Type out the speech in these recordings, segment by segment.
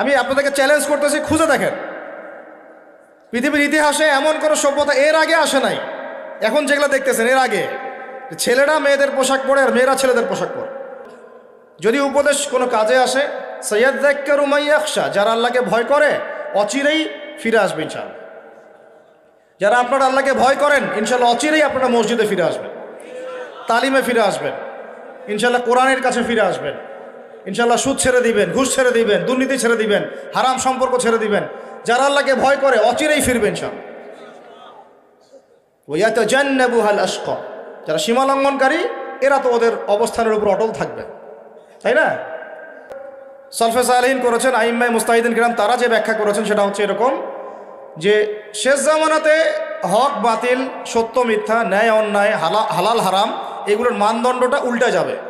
আমি আপনাদেরকে চ্যালেঞ্জ করতেছি, খুঁজে দেখেন। পৃথিবীর ইতিহাসে এমন কোনো সভ্যতা এর আগে আসে নাই। এখন যেগুলো দেখতেছেন, এর আগে। ছেলেরা মেয়েদের পোশাক পরে আর মেয়েরা ছেলেদের পোশাক পরে। যদি উপদেশ কোনো কাজে আসে সৈয়দ দেক্কর উমাইয়াকশা যারা আল্লাহকে ভয় করে, অচিরেই ফিরে আসবে ইনশাআল্লাহ। যারা আপনারা আল্লাহকে ভয় করেন ইনশাল্লাহ অচিরেই আপনারা মসজিদে ফিরে আসবেন। তালিমে ফিরে আসবেন। ইনশাল্লাহ কোরআনের কাছে ফিরে আসবেন। ইনশাল্লাহ সুদ ছেড়ে দিবেন, ঘুষ ছেড়ে দিবেন, দুর্নীতি ছেড়ে দিবেন, হারাম সম্পর্ক ছেড়ে দিবেন। যারা আল্লাহকে ভয় করে, অচিরেই ফিরবেন সব ওয়াত জান্নাবু হাল যারা সীমা লঙ্ঘনকারী, এরা তো ওদের অবস্থানের উপর অটল থাকবে। তাই না? সলফে সালহীন করেছেন আইম্মাই মুস্তাহিদিন গ্রাম, তারা যে ব্যাখ্যা করেছেন সেটা হচ্ছে এরকম যে, শেষ জামানাতে হক, বাতিল, সত্য, মিথ্যা, ন্যায়, অন্যায়, হালা, হালাল, হারাম, এগুলোর মানদণ্ডটা উল্টে যাবে।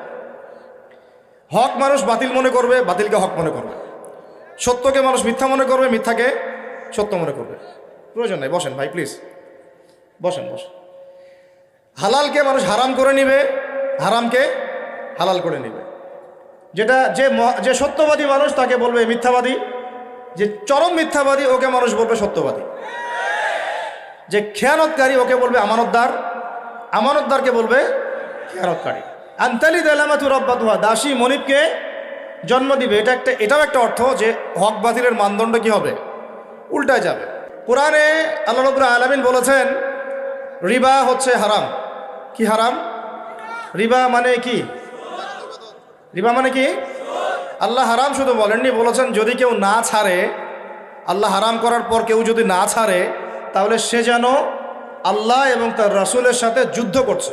হক মানুষ বাতিল মনে করবে, বাতিলকে হক মনে করবে। সত্যকে মানুষ মিথ্যা মনে করবে, মিথ্যাকে সত্য মনে করবে। প্রয়োজন নাই, বসেন ভাই প্লিজ বসেন বসেন। হালালকে মানুষ হারাম করে নিবে, হারামকে হালাল করে নিবে। যেটা যে যে সত্যবাদী মানুষ তাকে বলবে মিথ্যাবাদী, যে চরম মিথ্যাবাদী ওকে মানুষ বলবে সত্যবাদী। যে খেয়ানতকারী ওকে বলবে আমানতদার, আমানতদারকে বলবে খেয়ানতকারী। আন্তালি দালামাতু রব্বাতুহা, দাসী মনিবকে জন্ম দিবে। এটা একটা, এটাও একটা অর্থ যে হক বাতিলের মানদণ্ড কি হবে? উল্টায় যাবে। কোরআনে আল্লাহ রবুল আলমিন বলেছেন, রিবা হচ্ছে হারাম। কি হারাম? রিবা মানে কি? রিবা মানে কি? আল্লাহ হারাম শুধু বলেননি, বলেছেন যদি কেউ না ছাড়ে, আল্লাহ হারাম করার পর কেউ যদি না ছাড়ে, তাহলে সে যেন আল্লাহ এবং তার রাসূলের সাথে যুদ্ধ করছে।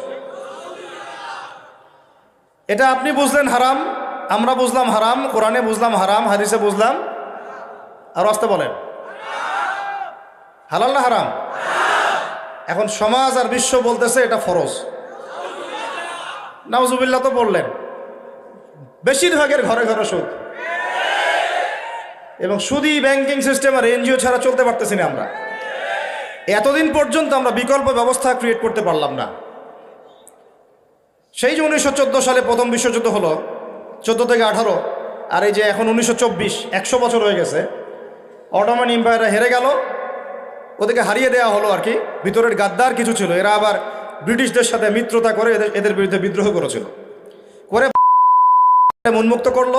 এটা আপনি বুঝলেন হারাম, আমরা বুঝলাম হারাম, কোরআনে বুঝলাম হারাম, হাদিসে বুঝলাম। আর আসতে বলেন। হালাল না হারাম? এখন সমাজ আর বিশ্ব বলতেছে এটা ফরজ। নাউজুবিল্লাহ তো বললেন, বেশিরভাগের ঘরে ঘরে সুদ। এবং সুদি ব্যাংকিং সিস্টেম আর এনজিও ছাড়া চলতে পারতেছি না আমরা। এতদিন পর্যন্ত আমরা বিকল্প ব্যবস্থা ক্রিয়েট করতে পারলাম না। সেই যে উনিশশো চোদ্দ সালে প্রথম বিশ্বযুদ্ধ হলো, চোদ্দ থেকে আঠারো, আর এই যে এখন উনিশশো চব্বিশ, একশো বছর হয়ে গেছে, অটোমান এম্পায়াররা হেরে গেল, ওদেরকে হারিয়ে দেওয়া হলো আর কি, ভিতরের গাদ্দার কিছু ছিল, এরা আবার ব্রিটিশদের সাথে মিত্রতা করে এদের এদের বিরুদ্ধে বিদ্রোহ করেছিল। করে উন্মুক্ত করল,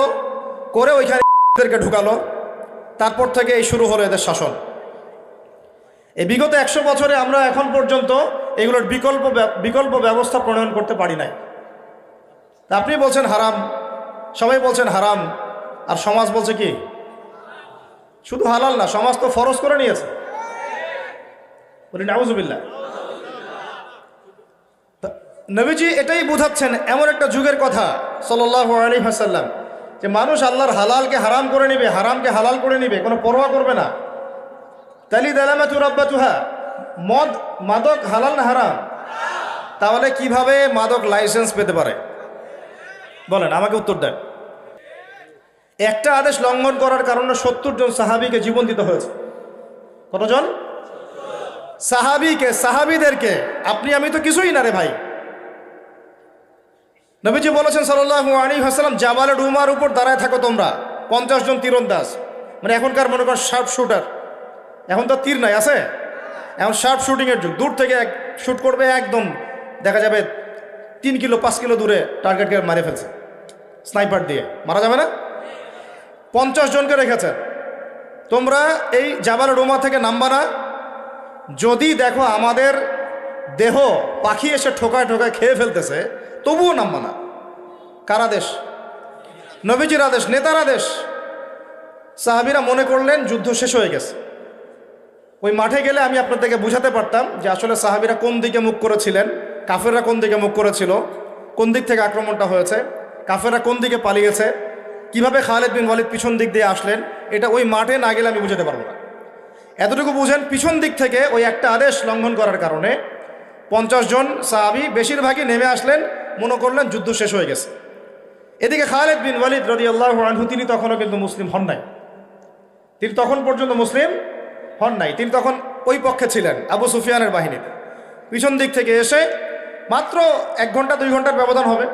করে ওইখানে এদেরকে ঢুকালো, তারপর থেকে এই শুরু হলো এদের শাসন। এই বিগত একশো বছরে আমরা এখন পর্যন্ত এগুলোর বিকল্প বিকল্প ব্যবস্থা প্রণয়ন করতে পারি নাই। তা আপনি বলছেন হারাম। সবাই বলছেন হারাম। আর সমাজ বলছে কি? শুধু হালাল না, সমাজ তো ফরজ করে নিয়েছে। বলি, নাউজুবিল্লাহ। তা নবীজি এটাই বুঝাচ্ছেন, এমন একটা যুগের কথা সাল্লাহ আলী হাসাল্লাম যে মানুষ আল্লাহর হালালকে হারাম করে নিবে, হারামকে হালাল করে নিবে, কোনো পরোয়া করবে না। তালি দালামাতু রব্বাতুহা, মদ, মাদক হালাল না হারাম? তাহলে কীভাবে মাদক লাইসেন্স পেতে পারে? বলেন, আমাকে উত্তর দেন। একটা আদেশ লঙ্ঘন করার কারণে সত্তর জন সাহাবিকে জীবন দিতে হয়েছে। কতজন? সাহাবিকে, সাহাবিদেরকে। আপনি, আমি তো কিছুই না রে ভাই। নবীজি বলেছেন সাল্লাল্লাহু আলাইহি হাসালাম জাবালে ডুমার উপর দাঁড়ায় থাকো তোমরা। পঞ্চাশ জন তীরন্দাজ। মানে এখনকার মনে কর শার্প শুটার এখন তো তীর নাই, আছে? এখন শার্প শুটিংয়ের যুগ। দূর থেকে এক শ্যুট করবে একদম, দেখা যাবে তিন কিলো, পাঁচ কিলো দূরে টার্গেটকে মারে ফেলছে। স্নাইপার দিয়ে। মারা যাবে না? পঞ্চাশ জনকে রেখেছেন তোমরা এই জাবাল রোমা থেকে নামবা না। যদি দেখো আমাদের দেহ পাখি এসে ঠোকায় ঠোকায় খেয়ে ফেলতেছে, তবুও নামবা না। কার আদেশ? নবীজির আদেশ, নেতার আদেশ। সাহাবিরা মনে করলেন যুদ্ধ শেষ হয়ে গেছে। ওই মাঠে গেলে আমি আপনাদেরকে বুঝাতে পারতাম যে আসলে সাহাবিরা কোন দিকে মুখ করেছিলেন, কাফেররা কোন দিকে মুখ করেছিল, কোন দিক থেকে আক্রমণটা হয়েছে। কাফেররা কোন দিকে পালিয়েছে? কীভাবে খালেদ বিন ওয়ালিদ পিছন দিক দিয়ে আসলেন? এটা ওই মাঠে না গেলে আমি বুঝাতে পারব না। এতটুকু বুঝেন, পিছন দিক থেকে ওই একটা আদেশ লঙ্ঘন করার কারণে পঞ্চাশ জন সাহাবি বেশিরভাগই নেমে আসলেন, মনে করলেন যুদ্ধ শেষ হয়ে গেছে। এদিকে খালেদ বিন ওয়ালিদ রদি আল্লাহ আনহু, তিনি তখনও কিন্তু মুসলিম হন নাই। তিনি তখন পর্যন্ত মুসলিম হন নাই। তিনি তখন ওই পক্ষে ছিলেন, আবু সুফিয়ানের বাহিনীতে। পিছন দিক থেকে এসে মাত্র এক ঘণ্টা, দুই ঘণ্টার ব্যবধান হবে।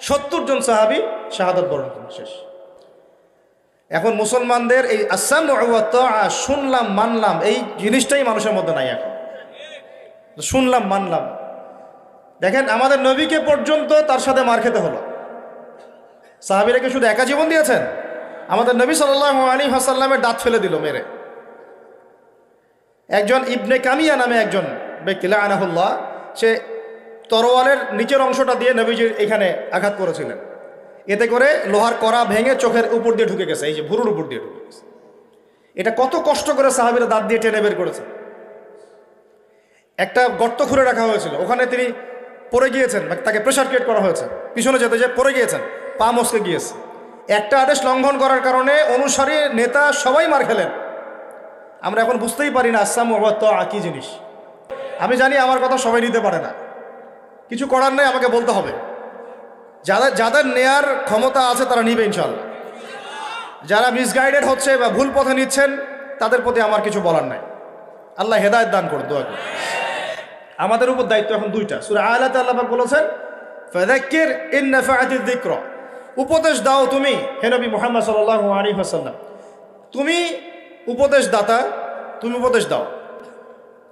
সত্তর জন সাহাবি শাহাদত বরণ করলেন শেষ। এখন মুসলমানদের এই আসাম শুনলাম, মানলাম, এই জিনিসটাই মানুষের মধ্যে নাই এখন। শুনলাম, মানলাম। দেখেন, আমাদের নবীকে পর্যন্ত তার সাথে মার খেতে হলো। সাহাবিরা কি শুধু একা জীবন দিয়েছেন? আমাদের নবী সাল্লাহ আলী হাসাল্লামের দাঁত ফেলে দিল মেরে। একজন ইবনে কামিয়া নামে একজন ব্যক্তি আনাহুল্লাহ সে তরোয়ালের নিচের অংশটা দিয়ে নবীজির এখানে আঘাত করেছিলেন। এতে করে লোহার কড়া ভেঙে চোখের উপর দিয়ে ঢুকে গেছে, এই যে ভুরুর উপর দিয়ে ঢুকে গেছে। এটা কত কষ্ট করে সাহাবিরা দাঁত দিয়ে টেনে বের করেছে। একটা গর্ত খুঁড়ে রাখা হয়েছিল, ওখানে তিনি পড়ে গিয়েছেন তাকে প্রেশার ক্রিয়েট করা হয়েছে। পিছনে যেতে যে পড়ে গিয়েছেন, পা মস্কে গিয়েছে। একটা আদেশ লঙ্ঘন করার কারণে অনুসারী, নেতা সবাই মার খেলেন। আমরা এখন বুঝতেই পারি না, আসাম কি জিনিস। আমি জানি আমার কথা সবাই নিতে পারে না। কিছু করার নেই, আমাকে বলতে হবে। যাদের যাদের নেয়ার ক্ষমতা আছে, তারা নিবে ইনশাল্লাহ যারা মিসগাইডেড হচ্ছে বা ভুল পথে নিচ্ছেন, তাদের প্রতি আমার কিছু বলার নাই। আল্লাহ হেদায়ত দান করুন দোয়া করুন আমাদের উপর দায়িত্ব এখন দুইটা। সুরে আয়ালাতে আল্লাহ বলেছেন, ফাযাক্কির ইন নাফাআতিদ যিকর। উপদেশ দাও তুমি, হে নবী মুহাম্মদ সাল্লাল্লাহু আলাইহি ওয়াসাল্লাম। তুমি উপদেশ দাতা তুমি উপদেশ দাও।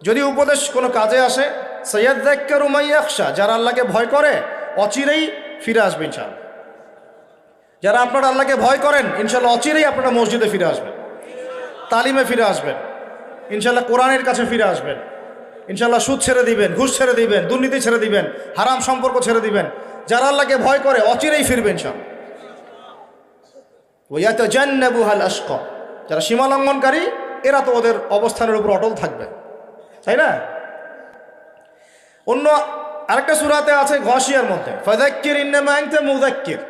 যদি উপদেশ কোনো কাজে আসে সৈয়দ দাক্কার উমাইয়াকশা যারা আল্লাহকে ভয় করে, অচিরেই ফিরে আসবে ইনশাআল্লাহ। যারা আপনারা আল্লাহকে ভয় করেন ইনশাল্লাহ অচিরেই আপনারা মসজিদে ফিরে আসবেন। তালিমে ফিরে আসবেন। ইনশাল্লাহ কোরআনের কাছে ফিরে আসবেন। ইনশাল্লাহ সুদ ছেড়ে দিবেন, ঘুষ ছেড়ে দিবেন, দুর্নীতি ছেড়ে দিবেন, হারাম সম্পর্ক ছেড়ে দিবেন। যারা আল্লাহকে ভয় করে, অচিরেই ফিরবেন সব ওয়াত জান্নাবুহাল আশক যারা সীমা লঙ্ঘনকারী, এরা তো ওদের অবস্থানের উপর অটল থাকবে। তাই না? অন্য আরেকটা সুরাতে আছে ঘষিয়ার মধ্যে ফাদাক্কির ইন্নামা আনতা মুদাক্কির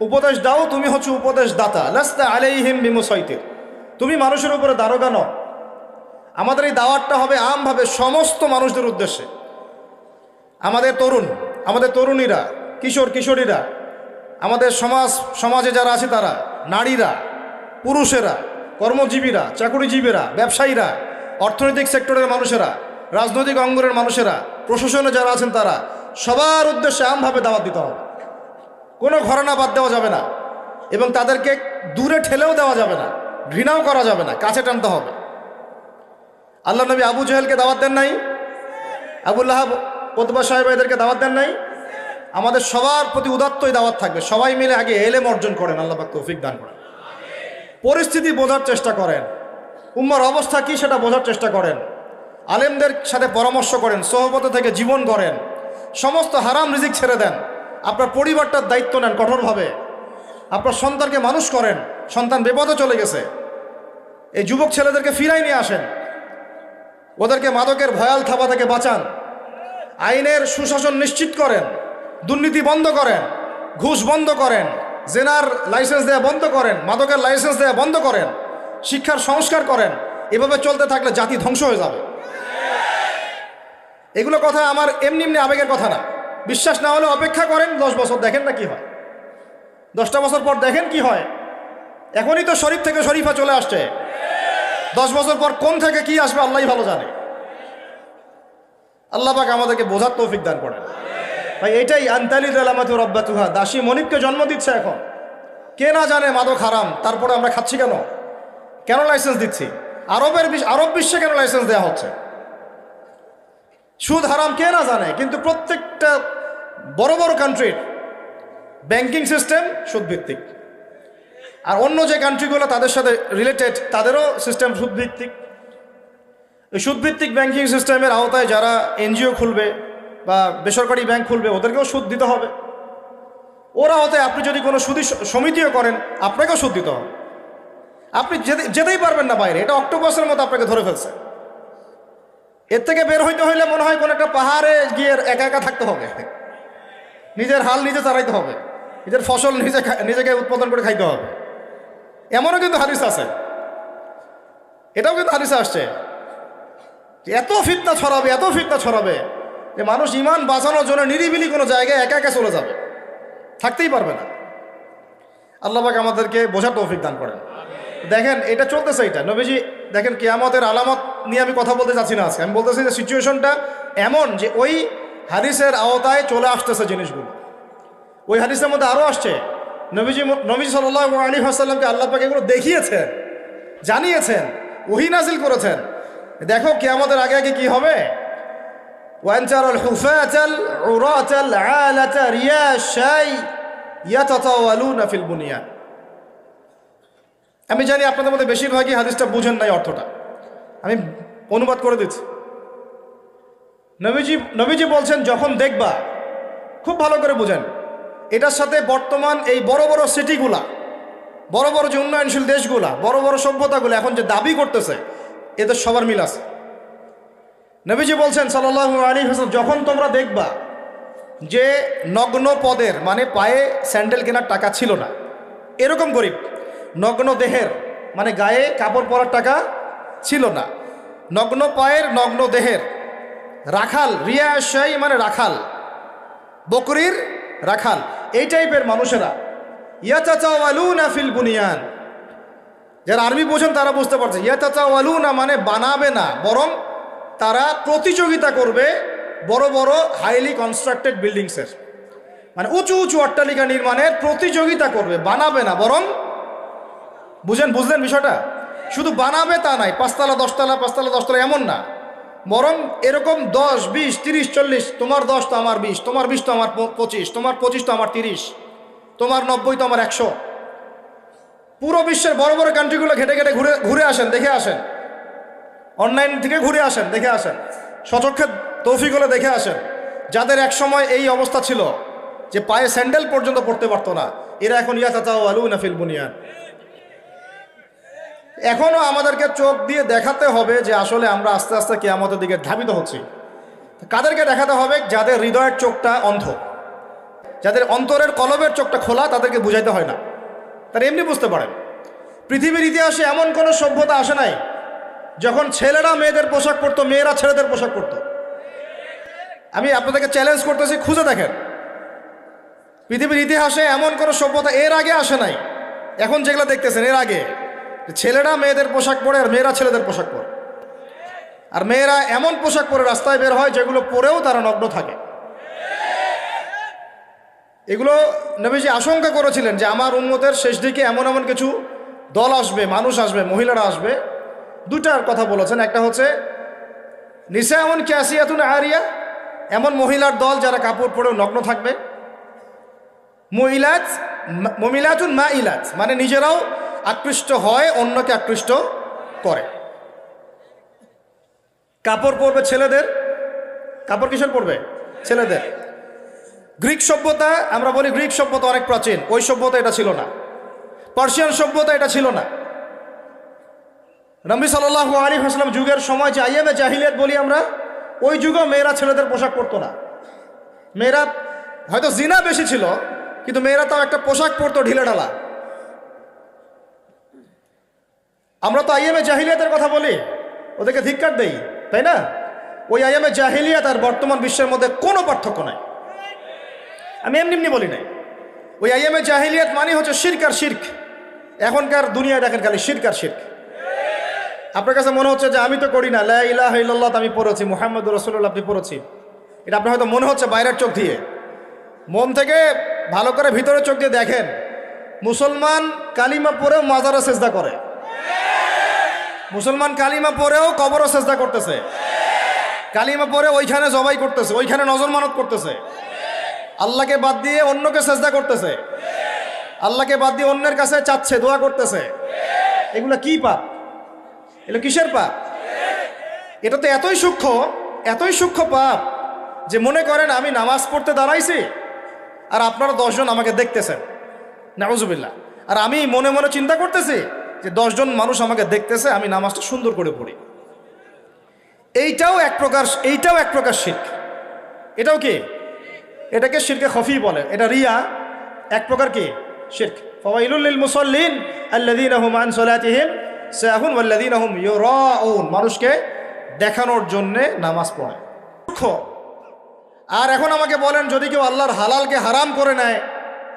উপদেশ দাও, তুমি হচ্ছে উপদেশ দাতা লাস্তা আলাইহিম বিমুসাইতির। তুমি মানুষের উপরে দারোগা নও। আমাদের এই দাওয়াতটা হবে আমভাবে সমস্ত মানুষদের উদ্দেশ্যে। আমাদের তরুণ, আমাদের তরুণীরা, কিশোর, কিশোরীরা, আমাদের সমাজ, সমাজে যারা আছে তারা, নারীরা, পুরুষেরা, কর্মজীবীরা, চাকুরিজীবীরা, ব্যবসায়ীরা, অর্থনৈতিক সেক্টরের মানুষেরা, রাজনৈতিক অঙ্গনের মানুষেরা প্রশাসনে যারা আছেন তারা, সবার উদ্দেশ্যে আমভাবে দাওয়াত দিতে হবে। কোনো ঘটনা বাদ দেওয়া যাবে না এবং তাদেরকে দূরে ঠেলেও দেওয়া যাবে না, ঘৃণাও করা যাবে না, কাছে টানতে হবে। আল্লাহ নবী আবু জহেলকে দাওয়াত দেন নাই? আবুল্লাহ প্রতবা সাহেব এদেরকে দাওয়াত দেন নাই? আমাদের সবার প্রতি উদাত্তই দাওয়াত থাকবে। সবাই মিলে আগে এলেম অর্জন করেন, আল্লাহ তৌফিক দান করেন। পরিস্থিতি বোঝার চেষ্টা করেন। উম্মার অবস্থা কি সেটা বোঝার চেষ্টা করেন। আলেমদের সাথে পরামর্শ করেন, সহবত থেকে জীবন গড়েন। সমস্ত হারাম রিজিক ছেড়ে দেন। আপনার পরিবারটার দায়িত্ব নেন কঠোরভাবে। আপনার সন্তানকে মানুষ করেন, সন্তান বিপদে চলে গেছে। এই যুবক ছেলেদেরকে ফিরাই নিয়ে আসেন। ওদেরকে মাদকের ভয়াল থাবা থেকে বাঁচান। আইনের সুশাসন নিশ্চিত করেন। দুর্নীতি বন্ধ করেন। ঘুষ বন্ধ করেন। জেনার লাইসেন্স দেওয়া বন্ধ করেন। মাদকের লাইসেন্স দেওয়া বন্ধ করেন। শিক্ষার সংস্কার করেন। এভাবে চলতে থাকলে জাতি ধ্বংস হয়ে যাবে। এগুলো কথা আমার এমনি এমনি আবেগের কথা না। বিশ্বাস না হলে অপেক্ষা করেন, দশ বছর দেখেন না কি হয়। দশটা বছর পর দেখেন কি হয়। এখনই তো শরীফ থেকে শরীফা চলে আসছে। দশ বছর পর কোন থেকে কি আসবে আল্লাহ ভালো জানে। পাক আমাদেরকে বোঝার তৌফিক দান করেন। ভাই, এটাই আন্তালিদ আলামাতু রব্বাতুহা। দাসী মনিবকে জন্ম দিচ্ছে এখন। কে না জানে মাদক হারাম, তারপরে আমরা খাচ্ছি কেন? কেন লাইসেন্স দিচ্ছি? আরবের আরব বিশ্বে কেন লাইসেন্স দেওয়া হচ্ছে? সুদ হারাম কে না জানে, কিন্তু প্রত্যেকটা বড় বড় কান্ট্রির ব্যাংকিং সিস্টেম সুদভিত্তিক। আর অন্য যে কান্ট্রিগুলো তাদের সাথে রিলেটেড তাদেরও সিস্টেম সুদভিত্তিক। এই সুদভিত্তিক ব্যাংকিং সিস্টেমের আওতায় যারা এনজিও খুলবে বা বেসরকারি ব্যাংক খুলবে, ওদেরকেও সুদ দিতে হবে। ওরা হতে আপনি যদি কোনো সুদি সমিতিও করেন, আপনাকেও সুদ দিতে হবে। আপনি যেতে যেতেই পারবেন না বাইরে, এটা অক্টোপাসের মতো আপনাকে ধরে ফেলছে। এর থেকে বের হইতে হইলে মনে হয় কোনো একটা পাহাড়ে গিয়ে একা একা থাকতে হবে। নিজের হাল নিজে চালাইতে হবে। নিজের ফসল নিজে নিজেকে উৎপাদন করে খাইতে হবে। এমনও কিন্তু হাদিস আছে। এটাও কিন্তু হাদিসে আসছে। এত ফিতনা ছড়াবে, এত ফিতনা ছড়াবে যে মানুষ ইমান বাঁচানোর জন্য নিরিবিলি কোনো জায়গায় একা একা চলে যাবে। থাকতেই পারবে না। আল্লাহ আমাদেরকে বোঝার তৌফিক দান করেন। দেখেন, এটা চলতেছে এটা। নবীজি দেখেন কেয়ামতের আলামত নিয়ে আমি কথা বলতে চাচ্ছি না আজকে আমি বলতেছি যে সিচুয়েশনটা এমন যে ওই হাদিসের আওতায় চলে আসতেছে জিনিসগুলো ওই হাদিসের মধ্যে আরও আসছে নবীজি নবী সাল্লাহ আলী হাসাল্লামকে আল্লাহ পাকে এগুলো দেখিয়েছেন জানিয়েছেন ওহি নাজিল করেছেন দেখো কিয়ামতের আগে আগে কি হবে وأنتر الحفاة العراة العالة رياء الشاي يتطاولون في البنيان আমি জানি আপনাদের মধ্যে বেশিরভাগই হাদিসটা বুঝেন নাই অর্থটা। আমি অনুবাদ করে দিচ্ছি। নবীজি নবীজি বলছেন, যখন দেখবা, খুব ভালো করে বুঝেন। এটার সাথে বর্তমান এই বড় বড় সিটিগুলা, বড় বড় যে উন্নয়নশীল দেশগুলা, বড় বড় সভ্যতাগুলো এখন যে দাবি করতেছে, এদের সবার মিল আছে। নবীজি বলছেন সাল্লাহ আলী হাসান যখন তোমরা দেখবা যে নগ্ন পদের মানে পায়ে স্যান্ডেল কেনার টাকা ছিল না, এরকম গরিব নগ্ন দেহের মানে গায়ে কাপড় পরার টাকা ছিল না। নগ্ন পায়ের নগ্ন দেহের, রাখাল, রিয়া শাহী মানে রাখাল, বকরির রাখাল, এই টাইপের মানুষেরা। ইয়াচাচাওয়ালুনা ফিল বুনিয়ান। যারা আরবি বোঝেন তারা বুঝতে পারছে ইয়াচাচাওয়ালুনা মানে বানাবে না, বরং তারা প্রতিযোগিতা করবে বড় বড় হাইলি কনস্ট্রাক্টেড বিল্ডিংসের মানে উঁচু উঁচু অট্টালিকা নির্মাণের প্রতিযোগিতা করবে, বানাবে না, বরং বুঝেন, বুঝলেন বিষয়টা? শুধু বানাবে তা নাই, পাঁচতলা, দশতলা পাঁচতলা, দশতলা এমন না। বরং এরকম দশ, বিশ, তিরিশ, চল্লিশ, তোমার দশ তো আমার বিশ, তোমার বিশ তো আমার পঁচিশ, তোমার পঁচিশ তো আমার তিরিশ, তোমার নব্বই তো আমার একশো। পুরো বিশ্বের বড় বড় কান্ট্রিগুলো ঘেটে ঘেটে ঘুরে ঘুরে আসেন, দেখে আসেন। অনলাইন থেকে ঘুরে আসেন, দেখে আসেন। সচক্ষে তৌফিক হলে দেখে আসেন। যাদের এক সময় এই অবস্থা ছিল, যে পায়ে স্যান্ডেল পর্যন্ত পড়তে পারতো না, এরা এখন ইয়া চাচাও আলু নাফিল বুনিয়ান। এখনও আমাদেরকে চোখ দিয়ে দেখাতে হবে যে আসলে আমরা আস্তে আস্তে কে আমাদের দিকে ধাবিত হচ্ছি। কাদেরকে দেখাতে হবে যাদের হৃদয়ের চোখটা অন্ধ। যাদের অন্তরের কলবের চোখটা খোলা, তাদেরকে বুঝাইতে হয় না। তারা এমনি বুঝতে পারেন। পৃথিবীর ইতিহাসে এমন কোনো সভ্যতা আসে নাই যখন ছেলেরা মেয়েদের পোশাক পরতো, মেয়েরা ছেলেদের পোশাক পরতো। আমি আপনাদেরকে চ্যালেঞ্জ করতেছি, খুঁজে দেখেন। পৃথিবীর ইতিহাসে এমন কোনো সভ্যতা এর আগে আসে নাই। এখন যেগুলো দেখতেছেন, এর আগে। ছেলেরা মেয়েদের পোশাক পরে আর মেয়েরা ছেলেদের পোশাক পরে। আর মেয়েরা এমন পোশাক পরে রাস্তায় বের হয় যেগুলো পরেও তারা নগ্ন থাকে। এগুলো নবীজি আশঙ্কা করেছিলেন যে আমার উন্মতের শেষ দিকে এমন এমন কিছু দল আসবে, মানুষ আসবে, মহিলারা আসবে। দুটার কথা বলেছেন। একটা হচ্ছে, নিসা এমন ক্যাসিয়াতুন আরিয়া, এমন মহিলার দল যারা কাপড় পরেও নগ্ন থাকবে। মহিলাত, মমিলাতুন মা ইলাত মানে নিজেরাও আকৃষ্ট হয়, অন্যকে আকৃষ্ট করে। কাপড় পরবে ছেলেদের? কাপড় কিসের পরবে? ছেলেদের। গ্রিক সভ্যতা, আমরা বলি গ্রিক সভ্যতা অনেক প্রাচীন, ওই সভ্যতা এটা ছিল না। পার্সিয়ান সভ্যতা এটা ছিল না। নবী সাল্লাহ আলী হাসলাম যুগের সময় যে আইএমএ জাহিলিয়াত বলি আমরা, ওই যুগেও মেয়েরা ছেলেদের পোশাক পরতো না। মেয়েরা হয়তো জিনা বেশি ছিল, কিন্তু মেয়েরা তাও একটা পোশাক পরতো ঢিলে ঢালা আমরা তো আইএমএ জাহিলিয়াতের কথা বলি, ওদেরকে ধিক্কার দেই, তাই না? ওই আইএমএ জাহিলিয়াত আর বর্তমান বিশ্বের মধ্যে কোনো পার্থক্য নাই। আমি এমনি এমনি বলি নাই। ওই আইএমএ জাহিলিয়াত মানে হচ্ছে শির্ক আর শির্ক। এখনকার দুনিয়ায় দেখেন খালি শির্ক আর শির্ক। আপনার কাছে মনে হচ্ছে যে আমি তো করি না, লা ইলাহা ইল্লাল্লাহ তো আমি পড়েছি, মুহাম্মদ রসুল্লাহ আপনি পড়েছি। এটা আপনার হয়তো মনে হচ্ছে বাইরের চোখ দিয়ে। মন থেকে ভালো করে ভিতরের চোখ দিয়ে দেখেন, মুসলমান কালিমা পড়েও মাজারও সেজদা করে। মুসলমান কালিমা পরেও কবরও চেষ্টা করতেছে। কালিমা পরে ওইখানে জবাই করতেছে, ওইখানে নজর মানত করতেছে। আল্লাহকে বাদ দিয়ে অন্যকে চেষ্টা করতেছে। আল্লাহকে বাদ দিয়ে অন্যের কাছে চাচ্ছে, দোয়া করতেছে। এগুলো কি পাপ? এগুলো কিসের পাপ? এটা তো এতই সূক্ষ্ম এতই সূক্ষ্ম পাপ যে মনে করেন আমি নামাজ পড়তে দাঁড়াইছি আর আপনারা দশজন আমাকে দেখতেছেন। নাউজুবিল্লাহ। আর আমি মনে মনে চিন্তা করতেছি যে দশজন মানুষ আমাকে দেখতেছে, আমি নামাজটা সুন্দর করে পড়ি। এইটাও এক প্রকার, এইটাও এক প্রকার শির্ক। এটাও কি? এটাকে শিরকে খফি বলে। এটা রিয়া, এক প্রকার কি? শির্ক। ফাওয়াইলুল মুসাল্লিন আল্লাযীনা হুম আন সালাতিহিম সাহুন ওয়াল্লাযীনা হুম ইউরাউন। মানুষকে দেখানোর জন্য নামাজ পড়ে। দুঃখ। আর এখন আমাকে বলেন, যদি কেউ আল্লাহর হালালকে হারাম করে নেয়,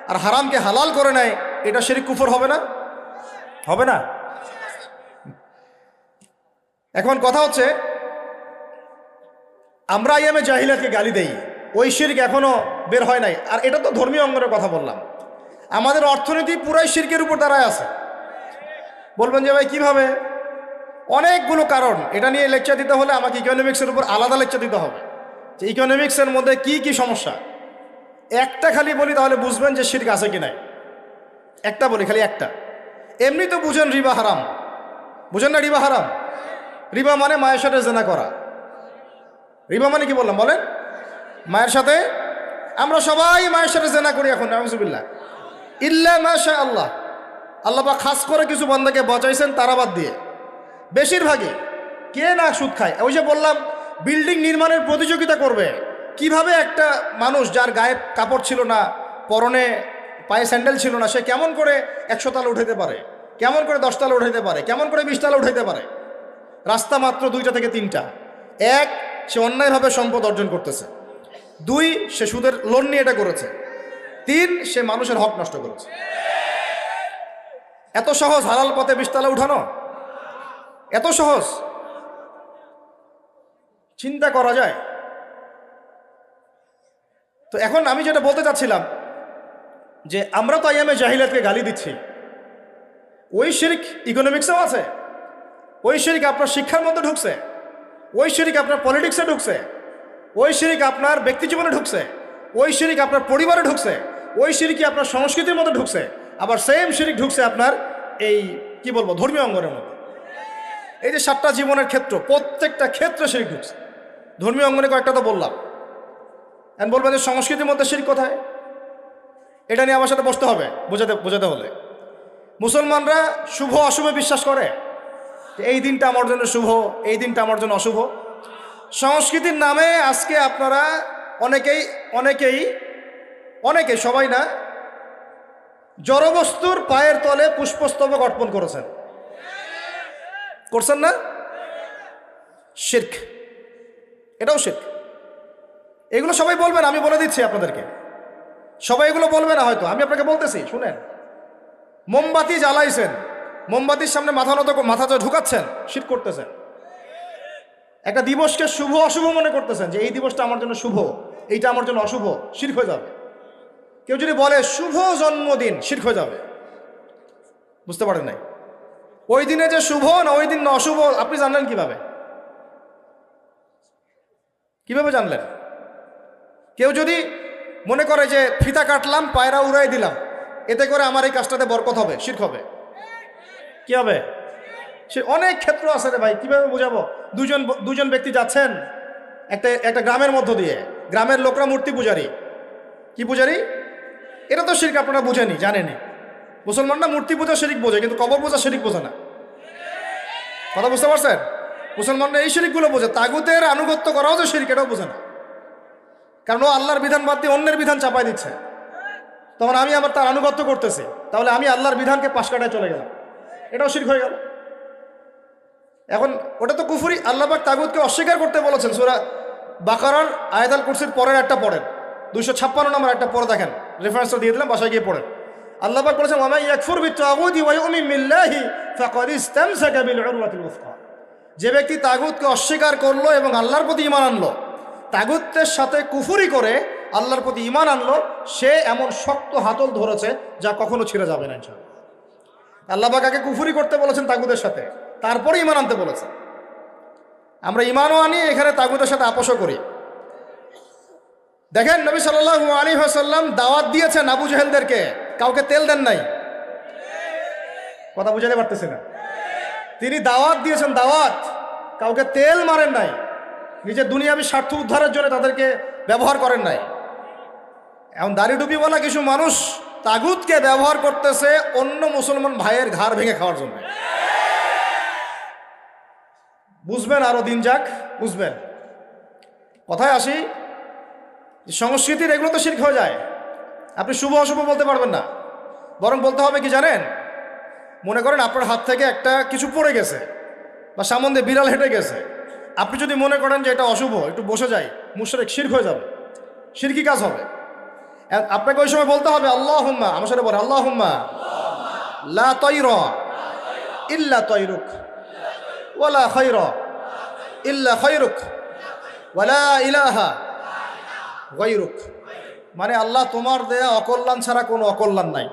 আর হারামকে হালাল করে নেয়, এটা শিরিক কুফর হবে না? হবে না? এখন কথা হচ্ছে, আমরা আইএমএ জাহিলাতকে গালি দেই, ওই শির্ক এখনও বের হয় নাই। আর এটা তো ধর্মীয় অঙ্গনের কথা বললাম। আমাদের অর্থনীতি পুরাই শির্কের উপর দাঁড়ায় আছে। বলবেন যে ভাই, কীভাবে? অনেকগুলো কারণ। এটা নিয়ে লেকচার দিতে হলে আমাকে ইকোনমিক্সের উপর আলাদা লেকচার দিতে হবে। যে ইকোনমিক্সের মধ্যে কি কি সমস্যা? একটা খালি বলি, তাহলে বুঝবেন যে শির্ক আছে কি নাই। একটা বলি, খালি একটা। এমনি তো বুঝেন রিবা হারাম। বুঝেন না রিবা হারাম? রিবা মানে মায়ের সাথে জেনা করা। রিবা মানে কি বললাম বলেন? মায়ের সাথে আমরা সবাই মায়ের সাথে জেনা করি এখন নামজুবিল্লাহ ইল্লা মাশা আল্লাহ আল্লাহ বা খাস করে কিছু বন্ধাকে বাঁচাইছেন তারা বাদ দিয়ে। বেশিরভাগই কে না সুদ খায়? ওই যে বললাম, বিল্ডিং নির্মাণের প্রতিযোগিতা করবে। কীভাবে একটা মানুষ যার গায়ে কাপড় ছিল না, পরনে পায়ে স্যান্ডেল ছিল না, সে কেমন করে একশো তালা উঠাইতে পারে? কেমন করে দশ তালা উঠাইতে পারে? কেমন করে বিশ উঠাইতে পারে? রাস্তা মাত্র দুইটা থেকে তিনটা। এক, সে অন্যায়ভাবে সম্পদ অর্জন করতেছে। দুই, সে সুদের লোন নিয়ে এটা করেছে। তিন, সে মানুষের হক নষ্ট করেছে। এত সহজ হালাল পথে বিশতলা উঠানো? এত সহজ? চিন্তা করা যায়। তো এখন আমি যেটা বলতে চাচ্ছিলাম যে আমরা তো আইএমএ জাহিলাতকে গালি দিচ্ছি। ওই শিরিক ইকোনমিক্সেও আছে। ওই শিরিক আপনার শিক্ষার মধ্যে ঢুকছে। ওই শিরিক আপনার পলিটিক্সে ঢুকছে। ওই শিরিক আপনার ব্যক্তি জীবনে ঢুকছে। ওই শিরিক আপনার পরিবারে ঢুকছে। ওই শিরিকই আপনার সংস্কৃতির মধ্যে ঢুকছে। আবার সেম শিরিক ঢুকছে আপনার এই, কি বলব, ধর্মীয় অঙ্গনের মধ্যে। এই যে সাতটা জীবনের ক্ষেত্র, প্রত্যেকটা ক্ষেত্রে শিরিক ঢুকছে। ধর্মীয় অঙ্গনে কয়েকটা তো বললাম। এখন বলবেন যে সংস্কৃতির মধ্যে শিরিক কোথায়? এটা নিয়ে আমার সাথে বসতে হবে, বোঝাতে বোঝাতে হলে। মুসলমানরা শুভ অশুভে বিশ্বাস করে। এই দিনটা আমার জন্য শুভ, এই দিনটা আমার জন্য অশুভ। সংস্কৃতির নামে আজকে আপনারা অনেকেই অনেকেই অনেকে সবাই না, জড়বস্তুর পায়ের তলে পুষ্পস্তবক অর্পণ করেছেন। করছেন না? শির্ক। এটাও শির্ক। এগুলো সবাই বলবেন, আমি বলে দিচ্ছি আপনাদেরকে। সবাই এগুলো বলবে না হয়তো, আমি আপনাকে বলতেছি, শুনেন। মোমবাতি জ্বালাইছেন, মোমবাতির সামনে মাথা নত মাথা ঢুকাচ্ছেন, শীত করতেছেন। একটা দিবসকে শুভ অশুভ মনে করতেছেন যে এই দিবসটা আমার জন্য শুভ, এইটা আমার জন্য অশুভ শির্ক হয়ে যাবে। কেউ যদি বলে শুভ জন্মদিন শির্ক হয়ে যাবে। বুঝতে পারেন নাই? ওই দিনে যে শুভ না ওই দিন না অশুভ, আপনি জানলেন কীভাবে? কীভাবে জানলেন? কেউ যদি মনে করে যে ফিতা কাটলাম, পায়রা উড়াই দিলাম। এতে করে আমার এই কাজটাতে বরকত হবে, শির্ক হবে। কি হবে? সে অনেক ক্ষেত্র আছে রে ভাই, কীভাবে বোঝাবো? দুজন দুজন ব্যক্তি যাচ্ছেন একটা একটা গ্রামের মধ্য দিয়ে। গ্রামের লোকরা মূর্তি পূজারি। কি পূজারি? এটা তো শিরিক, আপনারা বুঝেনি, জানেনি। মুসলমানরা মূর্তি পূজা শিরিক বোঝে, কিন্তু কবর পূজা শিরিক বোঝে না। কথা বুঝতে পারছেন? মুসলমানরা এই শিরিকগুলো বোঝে, তাগুতের আনুগত্য করাও যে শিরিক, এটাও বোঝে না। কারণ ও আল্লাহর বিধান বাদ দিয়ে অন্যের বিধান চাপাই দিচ্ছে। তখন আমি আবার তার আনুগত্য করতেছি। তাহলে আমি আল্লাহর বিধানকে পাশ কাটায় চলে গেলাম। এটাও শিরিক হয়ে গেল। এখন ওটা তো কুফুরি। আল্লাহবাক তাগুদকে অস্বীকার করতে বলেছেন। সুরা বাকারার আয়দাল কুরসির পরের একটা পড়েন। দুইশো ছাপ্পান্ন নম্বর একটা পড়ে দেখেন। রেফারেন্সটা দিয়ে দিলাম, বাসায় গিয়ে পড়েন। আল্লাহবাক বলেছেন ওয়ামা ইয়াকফুর বিত্তাগুদি ওয়া ইউমিন বিল্লাহি ফাকাদ ইসতামসাকা বিল উরওয়াতিল উফকা যে ব্যক্তি তাগুদকে অস্বীকার করল এবং আল্লাহর প্রতি ঈমান আনলো তাগুতের সাথে কুফুরি করে আল্লাহর প্রতি ইমান আনলো, সে এমন শক্ত হাতল ধরেছে যা কখনো ছিঁড়ে যাবে না আল্লাহ আগে কুফুরি করতে বলেছেন তাগুদের সাথে, তারপরে ইমান আনতে বলেছেন আমরা ইমানও আনি, এখানে তাগুদের সাথে আপোষও করি। দেখেন, নবী সাল্লাহ আলী সাল্লাম দাওয়াত দিয়েছেন আবু জাহেলদেরকে, কাউকে তেল দেন নাই। কথা বুঝাতে পারতেছে না। তিনি দাওয়াত দিয়েছেন, দাওয়াত, কাউকে তেল মারেন নাই। নিজের দুনিয়াবি স্বার্থ উদ্ধারের জন্য তাদেরকে ব্যবহার করেন নাই। এখন দাড়ি বলা কিছু মানুষ তাগুতকে ব্যবহার করতেছে অন্য মুসলমান ভাইয়ের ঘাড় ভেঙে খাওয়ার জন্য। বুঝবেন আরও দিন যাক, বুঝবেন। কথায় আসি সংস্কৃতির এগুলো তো শির্ক হয়ে যায়। আপনি শুভ অশুভ বলতে পারবেন না। বরং বলতে হবে কি জানেন? মনে করেন আপনার হাত থেকে একটা কিছু পড়ে গেছে বা সামন্দে বিড়াল হেঁটে গেছে। আপনি যদি মনে করেন যে এটা অশুভ, একটু বসে যাই, মুশরেক শির্ক হয়ে যাবে। শিরকি কাজ হবে? আপনাকে ওই সময় বলতে হবে আল্লাহ হুম্মা আমার সাথে বলে আল্লাহ হুম্মা লা তৈর ইল্লা তৈরুক ওয়ালা খৈর ইল্লা খৈরুক ওয়ালা ইলাহা গৈরুক মানে আল্লাহ তোমার দেয়া অকল্যাণ ছাড়া কোনো অকল্যাণ নাই।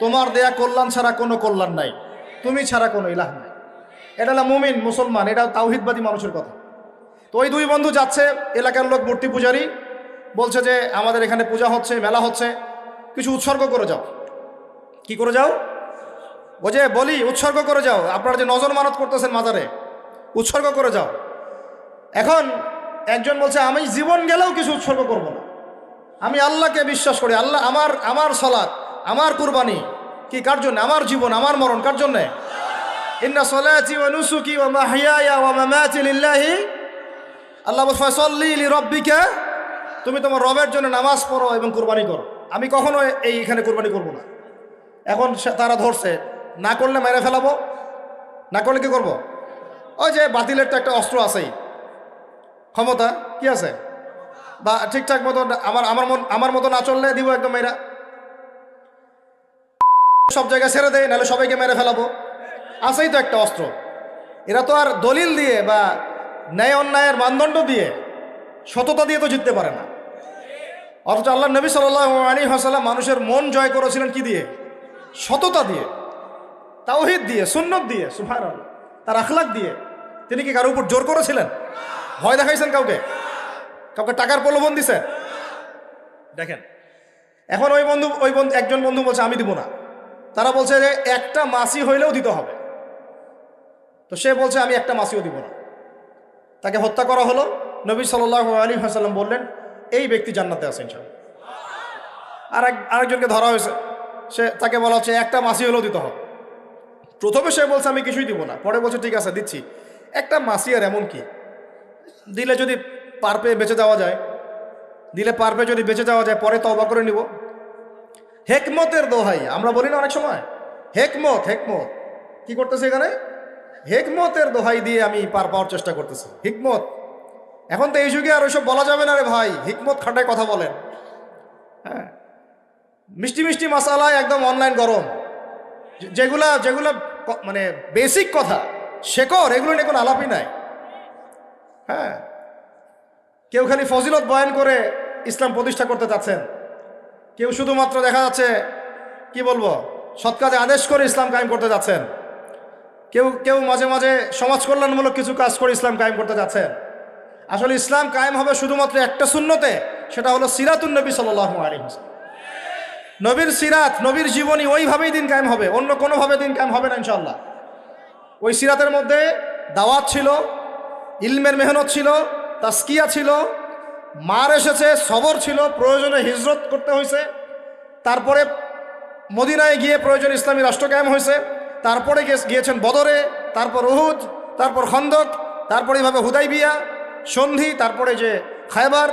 তোমার দেয়া কল্যাণ ছাড়া কোনো কল্যাণ নাই। তুমি ছাড়া কোনো ইলাহ নাই। এটা হলো মুমিন, মুসলমান এটা তাওহিদবাদী মানুষের কথা। তো ওই দুই বন্ধু যাচ্ছে, এলাকার লোক, মূর্তি পূজারি, বলছে যে আমাদের এখানে পূজা হচ্ছে, মেলা হচ্ছে, কিছু উৎসর্গ করে যাও। কি করে যাও? যে বলি, উৎসর্গ করে যাও। আপনারা যে নজর মানত করতেছেন মাজারে, উৎসর্গ করে যাও। এখন একজন বলছে, আমি জীবন গেলেও কিছু উৎসর্গ করব না। আমি আল্লাহকে বিশ্বাস করি, আল্লাহ আমার আমার সলাৎ আমার কুরবানি, কি, কার জন্য? আমার জীবন, আমার মরণ, কার জন্যে? ইন্না সলাতি ওয়া নুসুকি ওয়া মাহইয়ায়া ওয়া মামাতি লিল্লাহি। আল্লাহ তুমি তোমার রবের জন্য নামাজ পড়ো এবং কুরবানি করো। আমি কখনো এই এখানে কুরবানি করব না। এখন তারা ধরছে, না করলে মেরে ফেলাবো। না করলে কি করব? ওই যে বাতিলের তো একটা অস্ত্র আছেই। ক্ষমতা কি আছে? বা ঠিকঠাক মতো আমার আমার মন, আমার মতো না চললে দিব একদম মেয়েরা। সব জায়গায় ছেড়ে দেয়, নাহলে সবাইকে মেরে ফেলাবো। আছেই তো একটা অস্ত্র। এরা তো আর দলিল দিয়ে বা ন্যায় অন্যায়ের মানদণ্ড দিয়ে সততা দিয়ে তো জিততে পারে না। অথচ আল্লাহ নবী সাল্লাহ আলী হাসাল্লাম মানুষের মন জয় করেছিলেন কি দিয়ে? সততা দিয়ে। তাওহিদ দিয়ে, সুন্নত দিয়ে সুফার তার আখলাক দিয়ে। তিনি কি কারোর উপর জোর করেছিলেন? ভয় দেখাইছেন কাউকে? কাউকে টাকার প্রলোভন দিছে? দেখেন, এখন ওই বন্ধু ওই বন্ধু, একজন বন্ধু বলছে, আমি দিব না। তারা বলছে যে, একটা মাসি হইলেও দিতে হবে। তো সে বলছে, আমি একটা মাসিও দিব না। তাকে হত্যা করা হলো। নবী সাল্লাহ আলী হাসাল্লাম বললেন, এই ব্যক্তি জান্নাতে আছে ইনশাল্লাহ আর এক আরেকজনকে ধরা হয়েছে। সে, তাকে বলা হচ্ছে, একটা মাসি হলেও দিতে হবে। প্রথমে সে বলছে, আমি কিছুই দিব না। পরে বলছে, ঠিক আছে, দিচ্ছি। একটা মাসি আর এমন কি? দিলে যদি পার পেয়ে বেঁচে যাওয়া যায়, দিলে পার পেয়ে যদি বেঁচে যাওয়া যায়, পরে তবা করে নিব। হেকমতের দোহাই, আমরা বলি না অনেক সময়। হেকমত হেকমত। কি করতেছে এখানে? হেকমতের দোহাই দিয়ে আমি পার পাওয়ার চেষ্টা করতেছি। হিকমত। এখন তো এই যুগে আর ওইসব বলা যাবে না রে ভাই। হিকমত খাটায় কথা বলেন। হ্যাঁ। মিষ্টি মিষ্টি মশালায় একদম অনলাইন গরম। যেগুলা যেগুলা মানে বেসিক কথা শেকর এগুলো নিয়ে কোনো আলাপই নাই। হ্যাঁ। কেউ খালি ফজিলত বয়ান করে ইসলাম প্রতিষ্ঠা করতে চাচ্ছেন। কেউ শুধুমাত্র দেখা যাচ্ছে, কি বলব, সৎ কাজে আদেশ করে ইসলাম কায়েম করতে যাচ্ছেন কেউ কেউ মাঝে মাঝে সমাজ কল্যাণমূলক কিছু কাজ করে ইসলাম কায়েম করতে যাচ্ছেন আসলে ইসলাম কায়েম হবে শুধুমাত্র একটা শূন্যতে সেটা হলো সিরাতুন নবী আলী নবীর সিরাত, নবীর জীবনী ওইভাবেই দিন কায়েম হবে, অন্য কোনোভাবে দিন কায়েম হবে না ইনশাল্লাহ ওই সিরাতের মধ্যে দাওয়াত ছিল, ইলমের মেহনত ছিল তাস্কিয়া ছিল, মার এসেছে, সবর ছিল, প্রয়োজনে হিজরত করতে হয়েছে, তারপরে মদিনায় গিয়ে প্রয়োজন ইসলামী রাষ্ট্র কায়েম হয়েছে। তারপরে গিয়ে- গিয়েছেন বদরে, তারপর উহুদ, তারপর খন্দক, তারপরে এইভাবে হুদাইবিয়া, সন্ধি, তারপরে যে খায়বার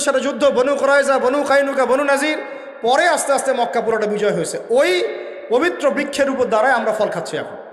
সাথে যুদ্ধ, বনু করাইজা, বনু কাইনুকা, বনু নাজির, পরে আস্তে আস্তে মক্কা পুরোটা বিজয় হয়েছে। ওই পবিত্র বৃক্ষের উপর দ্বারাই আমরা ফল খাচ্ছি এখন।